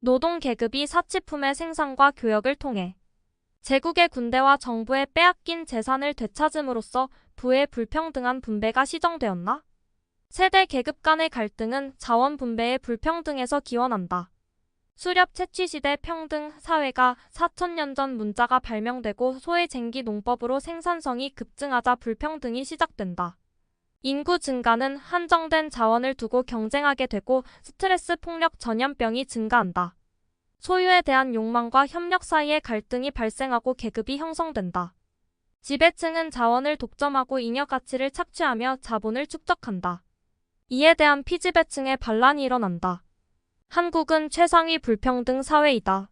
노동 계급이 사치품의 생산과 교역을 통해 제국의 군대와 정부의 빼앗긴 재산을 되찾음으로써 부의 불평등한 분배가 시정되었나? 세대 계급 간의 갈등은 자원 분배의 불평등에서 기원한다. 수렵 채취 시대 평등 사회가 4천년 전 문자가 발명되고 소외쟁기 농법으로 생산성이 급증하자 불평등이 시작된다. 인구 증가는 한정된 자원을 두고 경쟁하게 되고 스트레스 폭력 전염병이 증가한다. 소유에 대한 욕망과 협력 사이의 갈등이 발생하고 계급이 형성된다. 지배층은 자원을 독점하고 잉여 가치를 착취하며 자본을 축적한다. 이에 대한 피지배층의 반란이 일어난다. 한국은 최상위 불평등 사회이다.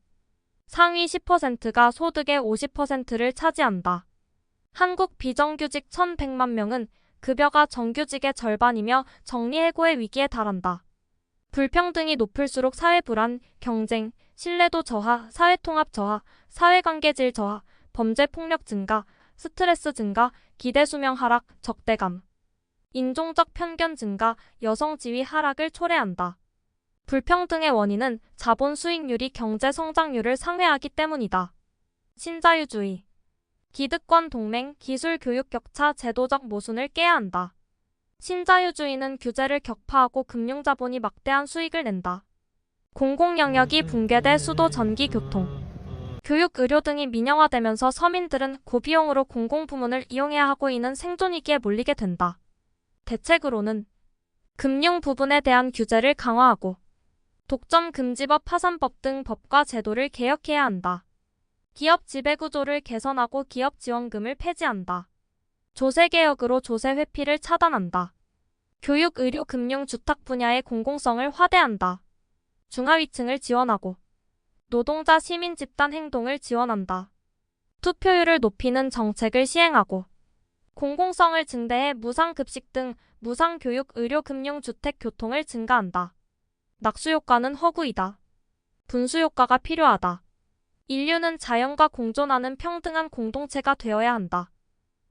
상위 10%가 소득의 50%를 차지한다. 한국 비정규직 1100만 명은 급여가 정규직의 절반이며 정리해고의 위기에 달한다. 불평등이 높을수록 사회 불안, 경쟁, 신뢰도 저하, 사회 통합 저하, 사회관계 질 저하, 범죄 폭력 증가, 스트레스 증가, 기대 수명 하락, 적대감, 인종적 편견 증가, 여성 지위 하락을 초래한다. 불평등의 원인은 자본 수익률이 경제 성장률을 상회하기 때문이다. 신자유주의 기득권 동맹, 기술 교육 격차, 제도적 모순을 깨야 한다. 신자유주의는 규제를 격파하고 금융자본이 막대한 수익을 낸다. 공공 영역이 붕괴돼 수도, 전기, 교통, 교육, 의료 등이 민영화되면서 서민들은 고비용으로 공공 부문을 이용해야 하고 이는 생존위기에 몰리게 된다. 대책으로는 금융 부분에 대한 규제를 강화하고 독점 금지법 파산법 등 법과 제도를 개혁해야 한다. 기업 지배구조를 개선하고 기업 지원금을 폐지한다. 조세개혁으로 조세 회피를 차단한다. 교육, 의료, 금융, 주택 분야의 공공성을 확대한다. 중하위층을 지원하고 노동자 시민 집단 행동을 지원한다. 투표율을 높이는 정책을 시행하고 공공성을 증대해 무상급식 등 무상교육, 의료, 금융, 주택, 교통을 증가한다. 낙수효과는 허구이다. 분수효과가 필요하다. 인류는 자연과 공존하는 평등한 공동체가 되어야 한다.